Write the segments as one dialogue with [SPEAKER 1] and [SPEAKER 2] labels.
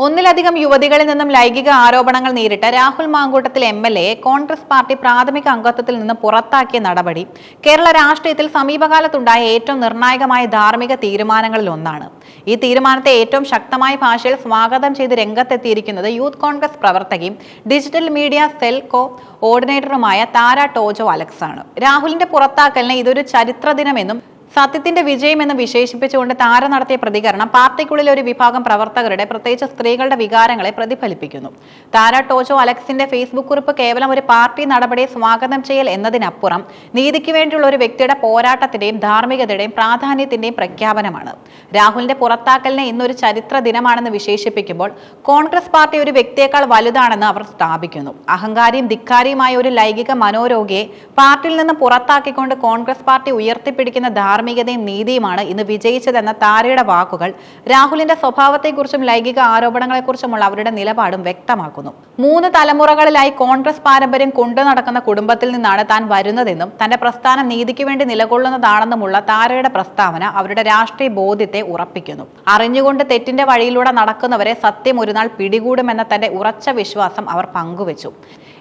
[SPEAKER 1] ഒന്നിലധികം യുവതികളിൽ നിന്നും ലൈംഗിക ആരോപണങ്ങൾ നേരിട്ട രാഹുൽ മാങ്കൂട്ടത്തിൽ എം എൽ എയെ കോൺഗ്രസ് പാർട്ടി പ്രാഥമിക അംഗത്വത്തിൽ നിന്ന് പുറത്താക്കിയ നടപടി. കേരള രാഷ്ട്രീയത്തിൽ സമീപകാലത്തുണ്ടായ ഏറ്റവും നിർണായകമായ ധാർമ്മിക തീരുമാനങ്ങളിൽ ഒന്നാണ്. ഈ തീരുമാനത്തെ ഏറ്റവും ശക്തമായ ഭാഷയിൽ സ്വാഗതം ചെയ്ത് രംഗത്തെത്തിയിരിക്കുന്നത് യൂത്ത് കോൺഗ്രസ് പ്രവർത്തകയും ഡിജിറ്റൽ മീഡിയ സെൽ കോ ഓർഡിനേറ്ററുമായ താര ടോജോ അലക്സ് ആണ് രാഹുലിന്റെ പുറത്താക്കലിനെ ഇതൊരു ചരിത്ര ദിനമെന്നും സത്യത്തിന്റെ വിജയം എന്ന് വിശേഷിപ്പിച്ചുകൊണ്ട് താര നടത്തിയ പ്രതികരണം പാർട്ടിക്കുള്ളിലെ ഒരു വിഭാഗം പ്രവർത്തകരുടെ പ്രത്യേകിച്ച് സ്ത്രീകളുടെ വികാരങ്ങളെ പ്രതിഫലിപ്പിക്കുന്നു. താര ടോച്ചോ അലക്സിന്റെ ഫേസ്ബുക്ക് കുറിപ്പ് കേവലം ഒരു പാർട്ടി നടപടിയെ സ്വാഗതം ചെയ്യൽ എന്നതിനപ്പുറം നീതിക്ക് വേണ്ടിയുള്ള ഒരു വ്യക്തിയുടെ പോരാട്ടത്തിന്റെയും ധാർമ്മികതയുടെയും പ്രാധാന്യത്തിന്റെയും പ്രഖ്യാപനമാണ്. രാഹുലിന്റെ പുറത്താക്കലിനെ ഇന്നൊരു ചരിത്ര ദിനമാണെന്ന് വിശേഷിപ്പിക്കുമ്പോൾ കോൺഗ്രസ് പാർട്ടി ഒരു വ്യക്തിയേക്കാൾ വലുതാണെന്ന് അവർ സ്ഥാപിക്കുന്നു. അഹങ്കാരിയും ധിക്കാരിയുമായ ഒരു ലൈംഗിക മനോരോഗിയെ പാർട്ടിയിൽ നിന്ന് പുറത്താക്കിക്കൊണ്ട് കോൺഗ്രസ് പാർട്ടി ഉയർത്തിപ്പിടിക്കുന്ന ധാർമ്മികതയും നീതിയുമാണ് ഇന്ന് വിജയിച്ചതെന്ന താരയുടെ വാക്കുകൾ രാഹുലിന്റെ സ്വഭാവത്തെക്കുറിച്ചും ലൈംഗിക ആരോപണങ്ങളെക്കുറിച്ചുമുള്ള അവരുടെ നിലപാടും വ്യക്തമാക്കുന്നു. മൂന്ന് തലമുറകളിലായി കോൺഗ്രസ് പാരമ്പര്യം കൊണ്ടു നടക്കുന്ന കുടുംബത്തിൽ നിന്നാണ് താൻ വരുന്നതെന്നും തന്റെ പ്രസ്ഥാനം നീതിക്ക് വേണ്ടി നിലകൊള്ളുന്നതാണെന്നുമുള്ള താരയുടെ പ്രസ്താവന അവരുടെ രാഷ്ട്രീയ ബോധ്യത്തെ ഉറപ്പിക്കുന്നു. അറിഞ്ഞുകൊണ്ട് തെറ്റിന്റെ വഴിയിലൂടെ നടക്കുന്നവരെ സത്യം ഒരു നാൾ പിടികൂടുമെന്ന തന്റെ ഉറച്ച വിശ്വാസം അവർ പങ്കുവച്ചു.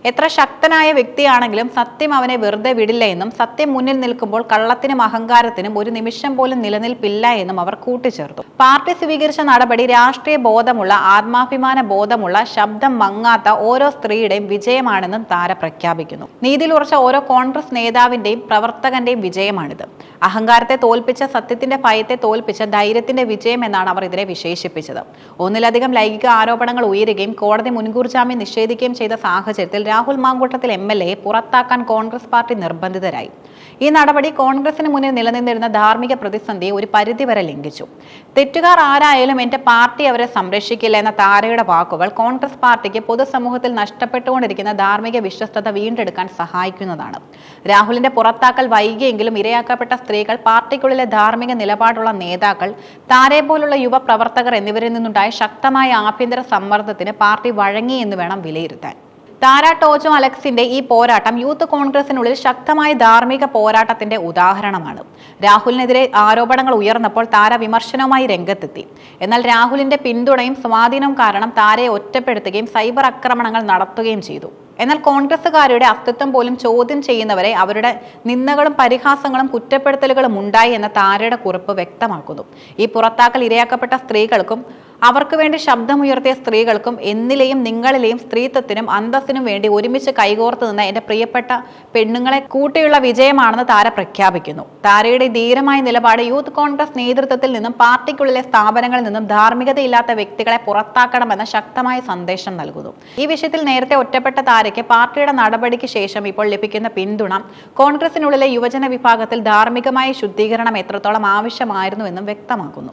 [SPEAKER 1] എത്ര ശക്തനായ വ്യക്തിയാണെങ്കിലും സത്യം അവനെ വെറുതെ വിടില്ല എന്നും സത്യം മുന്നിൽ നിൽക്കുമ്പോൾ കള്ളത്തിനും അഹങ്കാരത്തിനും ഒരു നിമിഷം പോലും നിലനിൽപ്പില്ല എന്നും അവർ കൂട്ടിച്ചേർത്തു. പാർട്ടി സ്വീകരിച്ച നടപടി രാഷ്ട്രീയ ബോധമുള്ള ആത്മാഭിമാന ബോധമുള്ള ശബ്ദം മങ്ങാത്ത ഓരോ സ്ത്രീയുടെയും വിജയമാണെന്നും താര പ്രഖ്യാപിക്കുന്നു. നീതിയിൽ ഉറച്ച ഓരോ കോൺഗ്രസ് നേതാവിന്റെയും പ്രവർത്തകന്റെയും വിജയമാണിത്. അഹങ്കാരത്തെ തോൽപ്പിച്ച സത്യത്തിന്റെ ഭയത്തെ തോൽപ്പിച്ച ധൈര്യത്തിന്റെ വിജയം എന്നാണ് അവർ ഇതിനെ വിശേഷിപ്പിച്ചത്. ഒന്നിലധികം ലൈംഗിക ആരോപണങ്ങൾ ഉയരുകയും കോടതി മുൻകൂർ ജാമ്യം നിഷേധിക്കുകയും ചെയ്ത സാഹചര്യത്തിൽ രാഹുൽ മാങ്കൂട്ടത്തിൽ എം എൽ എയെ പുറത്താക്കാൻ കോൺഗ്രസ് പാർട്ടി നിർബന്ധിതരായി. ഈ നടപടി കോൺഗ്രസിന് മുന്നിൽ നിലനിന്നിരുന്ന ധാർമ്മിക പ്രതിസന്ധിയെ ഒരു പരിധിവരെ ലംഘിച്ചു. തെറ്റുകാർ ആരായാലും എന്റെ പാർട്ടി അവരെ സംരക്ഷിക്കില്ല എന്ന താരയുടെ വാക്കുകൾ കോൺഗ്രസ് പാർട്ടിക്ക് പൊതുസമൂഹത്തിൽ നഷ്ടപ്പെട്ടുകൊണ്ടിരിക്കുന്ന ധാർമ്മിക വിശ്വസ്തത വീണ്ടെടുക്കാൻ സഹായിക്കുന്നതാണ്. രാഹുലിന്റെ പുറത്താക്കൽ വൈകിയെങ്കിലും ഇരയാക്കപ്പെട്ട സ്ത്രീകൾ പാർട്ടിക്കുള്ളിലെ ധാർമ്മിക നിലപാടുള്ള നേതാക്കൾ താരെ പോലുള്ള യുവ പ്രവർത്തകർ എന്നിവരിൽ നിന്നുണ്ടായ ശക്തമായ ആഭ്യന്തര സമ്മർദ്ദത്തിന് പാർട്ടി വഴങ്ങി എന്ന് വേണം വിലയിരുത്താൻ. താര ടോജോ അലക്സിന്റെ ഈ പോരാട്ടം യൂത്ത് കോൺഗ്രസിനുള്ളിൽ ശക്തമായ ധാർമ്മിക പോരാട്ടത്തിന്റെ ഉദാഹരണമാണ്. രാഹുലിനെതിരെ ആരോപണങ്ങൾ ഉയർന്നപ്പോൾ താര വിമർശനവുമായി രംഗത്തെത്തി. എന്നാൽ രാഹുലിന്റെ പിന്തുണയും സ്വാധീനവും കാരണം താരയെ ഒറ്റപ്പെടുത്തുകയും സൈബർ ആക്രമണങ്ങൾ നടത്തുകയും ചെയ്തു. എന്നാൽ കോൺഗ്രസുകാരുടെ അസ്തിത്വം പോലും ചോദ്യം ചെയ്യുന്നവരെ അവരുടെ നിന്ദകളും പരിഹാസങ്ങളും കുറ്റപ്പെടുത്തലുകളും ഉണ്ടായി എന്ന താരയുടെ കുറിപ്പ് വ്യക്തമാക്കുന്നു. ഈ പുറത്താക്കൽ ഇരയാക്കപ്പെട്ട സ്ത്രീകൾക്കും അവർക്ക് വേണ്ടി ശബ്ദമുയർത്തിയ സ്ത്രീകൾക്കും എന്നിലെയും നിങ്ങളിലെയും സ്ത്രീത്വത്തിനും അന്തസ്സിനും വേണ്ടി ഒരുമിച്ച് കൈകോർത്ത് നിന്ന എന്റെ പ്രിയപ്പെട്ട പെണ്ണുങ്ങളെ കൂട്ടിയുള്ള വിജയമാണെന്ന് താര പ്രഖ്യാപിക്കുന്നു. താരയുടെ ധീരമായ നിലപാട് യൂത്ത് കോൺഗ്രസ് നേതൃത്വത്തിൽ നിന്നും പാർട്ടിക്കുള്ളിലെ സ്ഥാപനങ്ങളിൽ നിന്നും ധാർമ്മികതയില്ലാത്ത വ്യക്തികളെ പുറത്താക്കണമെന്ന ശക്തമായ സന്ദേശം നൽകുന്നു. ഈ വിഷയത്തിൽ നേരത്തെ ഒറ്റപ്പെട്ട താരയ്ക്ക് പാർട്ടിയുടെ നടപടിക്ക് ശേഷം ഇപ്പോൾ ലഭിക്കുന്ന പിന്തുണ കോൺഗ്രസിനുള്ളിലെ യുവജന വിഭാഗത്തിൽ ധാർമ്മികമായ ശുദ്ധീകരണം എത്രത്തോളം ആവശ്യമായിരുന്നുവെന്നും വ്യക്തമാക്കുന്നു.